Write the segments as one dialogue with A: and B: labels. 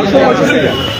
A: বারোশো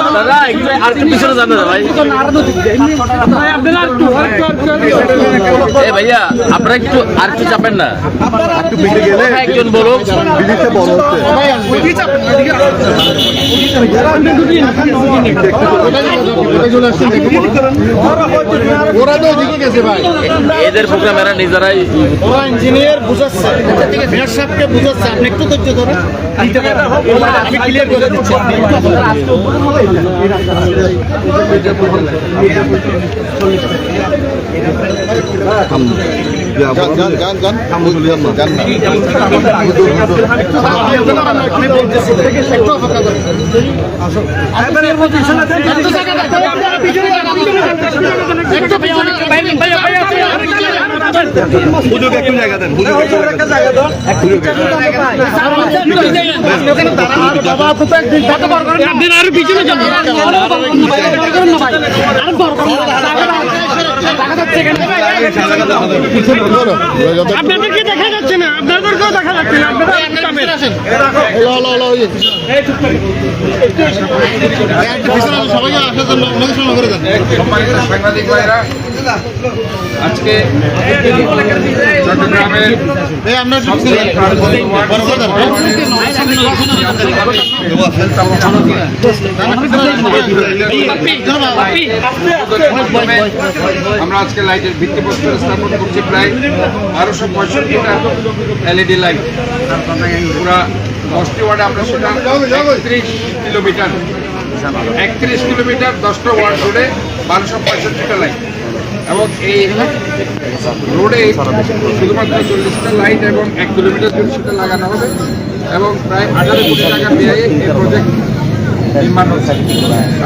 B: আপনারা একটু আর একটু পিছনে যান না ভাই। এ ভাইয়া আপনারা একটু আর একটু চাপেন না।
A: একটু বেঁকে গেলে
B: একজন
A: বড় হচ্ছে।
B: এদের প্রোগ্রাম এরা নিজেরাই
C: ওরা ইঞ্জিনিয়ার বুঝাচ্ছে। মেয়র সাহেবকে বুঝাচ্ছে। আপনি একটু ধৈর্য ধরেন। আমি ক্লিয়ার করে একটু অপেক্ষা করেন একটু পিছনে
A: হুজুর একটু জায়গা দেন। একটু
C: পিছনে আসার জন্য ওনাকে সামনে করে দেন
D: সম্মানিত সাংবাদিক ভাইরা আজকে চট্টগ্রামের
C: আমরা
D: আজকে লাইটের ভিত্তিপ্রস্তর স্থাপন করছি প্রায় বারোশো পঁয়ষট্টিটা এলইডি লাইট পুরা দশটি ওয়ার্ডে আমরা সেটা একত্রিশ কিলোমিটার একত্রিশ কিলোমিটার দশটা ওয়ার্ড রোডে বারোশো পঁয়ষট্টিটা লাইট এবং এই রোডে শুধুমাত্র চল্লিশটা লাইট এবং এক কিলোমিটার সেটা লাগানো হবে এবং প্রায় আঠারো কোটি টাকা ব্যয়ে এই প্রজেক্ট নির্মাণ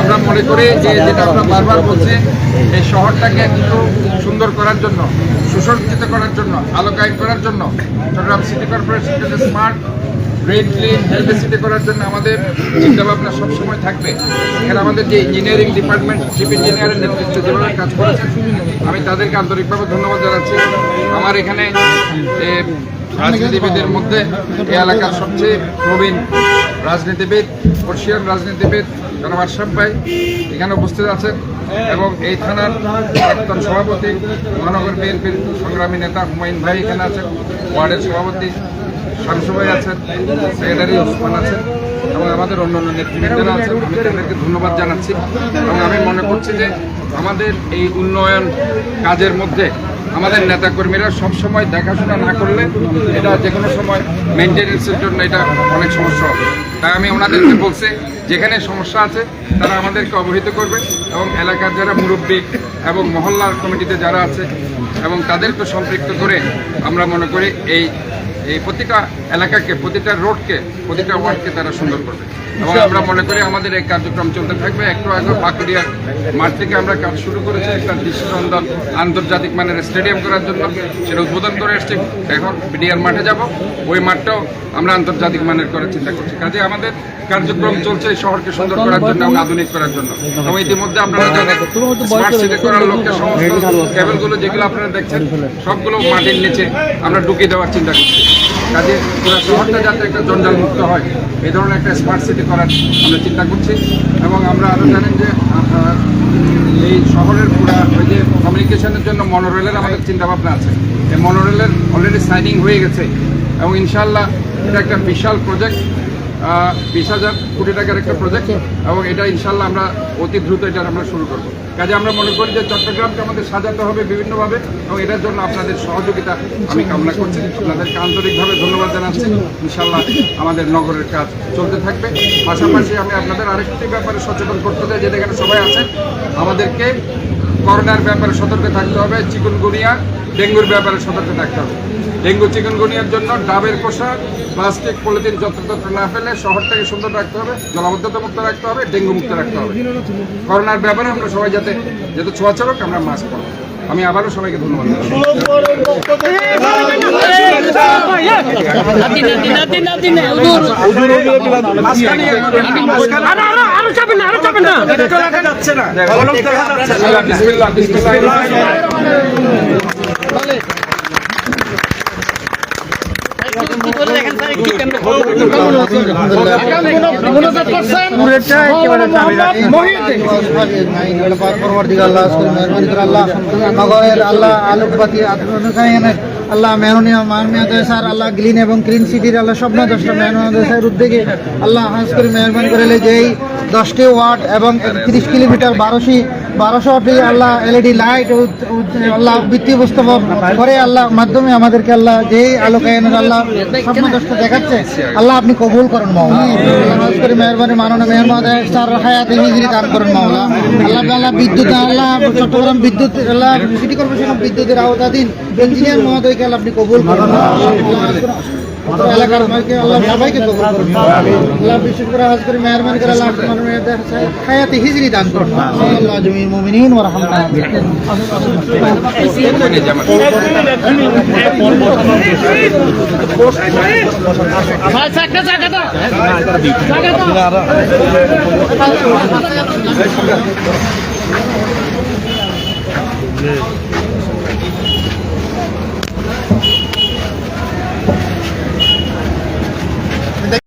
D: আমরা মনে করি যে যেটা আমরা বারবার বলছি, এই শহরটাকে কিন্তু সুন্দর করার জন্য, সুসজ্জিত করার জন্য আলোকায়ন করার জন্য, Chattogram city কর্পোরেশনকে smart great clean health city করার জন্য আমাদের চিন্তাভাবনা সবসময় থাকবে। এখানে আমাদের যে ইঞ্জিনিয়ারিং ডিপার্টমেন্ট চিফ ইঞ্জিনিয়ারের নেতৃত্বে যেভাবে কাজ করেছেন আমি তাদেরকে আন্তরিকভাবে ধন্যবাদ জানাচ্ছি। আমার এখানে রাজনীতিবিদের মধ্যে এই এলাকার সবচেয়ে প্রবীণ রাজনীতিবিদ বর্ষিয়ান রাজনীতিবিদ জনাব আশরাফ ভাই এখানে উপস্থিত আছেন এবং এই থানার প্রাক্তন সভাপতি মহানগর বিএনপির সংগ্রামী নেতা হুমায়ুন ভাই এখানে আছেন, ওয়ার্ডের সভাপতি শামসু ভাই আছেন সেক্রেটারি ওসমান আছেন এবং আমাদের অন্য অন্য নেতৃবৃন্দরা আছেন। আমি তাদেরকে ধন্যবাদ জানাচ্ছি এবং আমি মনে করছি যে আমাদের এই উন্নয়ন কাজের মধ্যে আমাদের নেতাকর্মীরা সব সময় দেখাশোনা না করলে এটা যে কোনো সময় মেনটেন্যান্সের জন্য এটা অনেক সমস্যা হবে। তাই আমি ওনাদেরকে বলছি, যেখানে সমস্যা আছে তারা আমাদেরকে অবহিত করবে এবং এলাকার যারা মুরব্বী এবং মহল্লার কমিটিতে যারা আছে এবং তাদেরকে সম্পৃক্ত করে আমরা মনে করি এই এই প্রতিটা এলাকাকে, প্রতিটা রোডকে, প্রতিটা ওয়ার্ডকে তারা সুন্দর করবে। এবং আমরা মনে করি আমাদের এই কার্যক্রম চলতে থাকবে। একটু আগে পাকুড়িয়া মাঠ থেকে আমরা কাজ শুরু করেছি, একটা দৃষ্টিনন্দন আন্তর্জাতিক মানের স্টেডিয়াম করার জন্য। সেটা উদ্বোধন করে এসছি। এখন বিডিআর মাঠে যাব। ওই মাঠটাও আমরা আন্তর্জাতিক মানের করার চিন্তা করছি। কাজে আমাদের কার্যক্রম চলছে এই শহরকে সুন্দর করার জন্য এবং আধুনিক করার জন্য। এবং ইতিমধ্যে আপনারা জানেন স্মার্ট সিটি করার লক্ষ্যে সমস্ত কেবলগুলো যেগুলো আপনারা দেখছেন, সবগুলো মাটির নিচে আমরা ঢুকিয়ে দেওয়ার চিন্তা করছি। কাজে পুরো শহরটা যাতে একটা জঞ্জালমুক্ত হয়, এই ধরনের একটা স্মার্ট সিটি করার আমরা চিন্তা করছি। এবং আমরা আরও জানেন যে এই শহরের পুরা ওই যে কমিউনিকেশনের জন্য মনোরেলের আমাদের চিন্তাভাবনা আছে। এই মনোরেলের অলরেডি সাইনিং হয়ে গেছে। এবং ইনশাল্লাহ এটা একটা বিশাল প্রজেক্ট বিশ হাজার কোটি টাকার একটা প্রজেক্ট এবং এটা ইনশাল্লাহ আমরা অতি দ্রুত এটা আমরা শুরু করব। কাজে আমরা মনে করি যে চট্টগ্রামকে আমাদের সাজাতে হবে বিভিন্নভাবে এবং এটার জন্য আপনাদের সহযোগিতা আমি কামনা করছি। আপনাদেরকে আন্তরিকভাবে ধন্যবাদ জানাচ্ছি। ইনশাল্লাহ আমাদের নগরের কাজ চলতে থাকবে। পাশাপাশি আমি আপনাদের আরেকটি ব্যাপারে সচেতন করতে চাই যেটা এখানে সবাই আছেন আমাদেরকে করোনার ব্যাপারে সতর্ক থাকতে হবে। চিকুনগুনিয়া ডেঙ্গুর ব্যাপারে সতর্ক থাকতে হবে ডেঙ্গু চিকনগুনিয়ার জন্য ডাবের পোশাক প্লাস্টিক পলিথিন যত্রতত্র না ফেলে শহরটাকে সুন্দর রাখতে হবে জলাবদ্ধতা মুক্ত রাখতে হবে ডেঙ্গু মুক্ত রাখতে হবে করোনার ব্যাপারে আমরা সবাই যাতে যেহেতু ছোঁয়াচা হোক আমরা মাস্ক পরব আমি আবারও সবাইকে ধন্যবাদ
E: না
F: আল্লাহ মেহনীয় মাননীয় স্যার আল্লাহ গ্লিন এবং গ্রিন সিটির আল্লাহ স্বপ্ন দশটা মেহনীয় দেশের উদ্যোগে আল্লাহ হাজ করে মেহরবানি করেলে যেই দশটি ওয়ার্ড এবং তিরিশ কিলোমিটার বারোশি বারোশোটি আল্লাহ এলইডি লাইট আল্লাহ বৃত্তীয় বস্তু করে আল্লাহ মাধ্যমে আমাদেরকে আল্লাহ যেই আলোকায়নের আল্লাহ স্বপ্ন দেখাচ্ছে, আল্লাহ আপনি কবুল করেন মাওলা। মেহরবানি, মাননীয় মেহরবাদ স্যার হায়াত হিজরি দান করেন মাওলা। আল্লাহ আল্লাহ বিদ্যুৎ, আল্লাহ চট্টগ্রাম বিদ্যুৎ, আল্লাহ সিটি কর্পোরেশন বিদ্যুতের আওতাধীন ইঞ্জিনিয়ার মহোদয়কে আল্লাহ আপনি কবুল করেন। এলাকার সবাইকে আল্লাহ সবাইকে কবুল করুন আল্লাহ বিশেষ করে হাজ করে মেহরবানি করে আল্লাহ মাননীয় হায়াতে হিজরি দান করুন। আল্লাহ জমির মুমিনিন ওয়া
E: চাকাটা